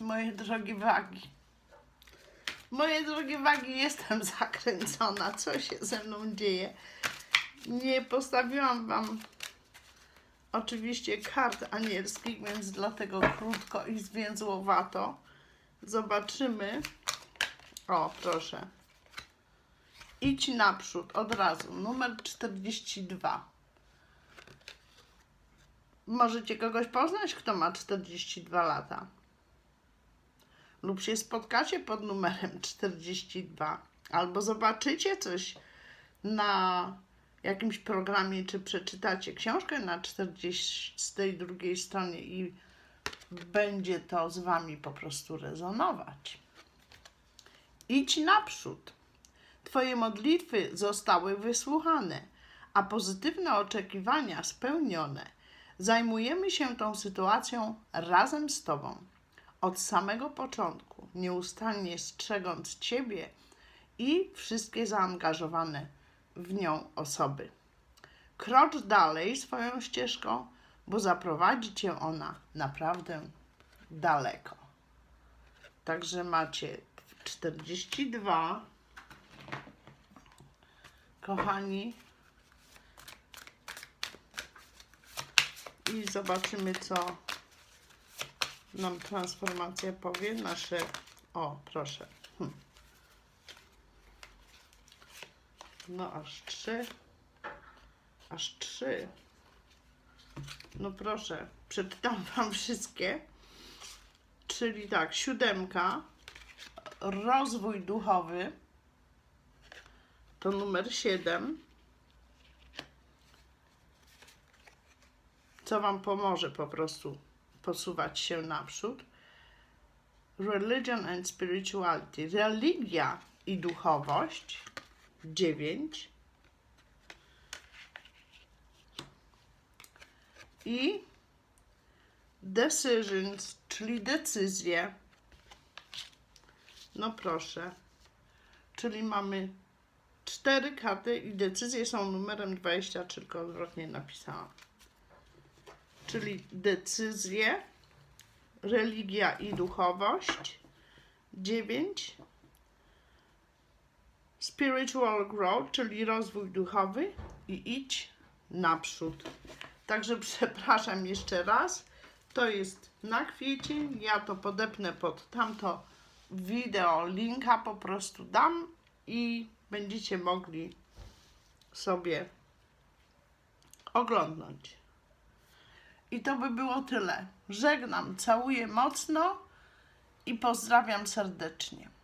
moje drogie wagi. Moje drogie wagi, jestem zakręcona. Co się ze mną dzieje? Nie postawiłam Wam oczywiście kart anielskich, więc dlatego krótko i zwięzłowato. Zobaczymy. O, proszę. Idź naprzód od razu. Numer 42. Możecie kogoś poznać, kto ma 42 lata. Lub się spotkacie pod numerem 42. Albo zobaczycie coś na jakimś programie, czy przeczytacie książkę na 42 stronie i będzie to z Wami po prostu rezonować. Idź naprzód. Twoje modlitwy zostały wysłuchane, a pozytywne oczekiwania spełnione. Zajmujemy się tą sytuacją razem z Tobą. Od samego początku, nieustannie strzegąc Ciebie i wszystkie zaangażowane w nią osoby. Krocz dalej swoją ścieżką, bo zaprowadzi Cię ona naprawdę daleko. Także macie 42. Kochani. I zobaczymy, co nam transformacja powie. Nasze. O, proszę. Hm. No, aż trzy. Aż trzy. No proszę, przeczytam Wam wszystkie. Czyli tak, siódemka, rozwój duchowy, to numer 7. Co Wam pomoże po prostu posuwać się naprzód. Religion and spirituality, religia i duchowość, 9. I decisions, czyli decyzje. No proszę. Czyli mamy cztery karty i decyzje są numerem 20, tylko odwrotnie napisałam. Czyli decyzje, religia i duchowość. 9. Spiritual growth, czyli rozwój duchowy i idź naprzód. Także przepraszam jeszcze raz. To jest na kwiecień. Ja to podepnę pod tamto wideo. Linka po prostu dam i będziecie mogli sobie oglądnąć. I to by było tyle. Żegnam, całuję mocno i pozdrawiam serdecznie.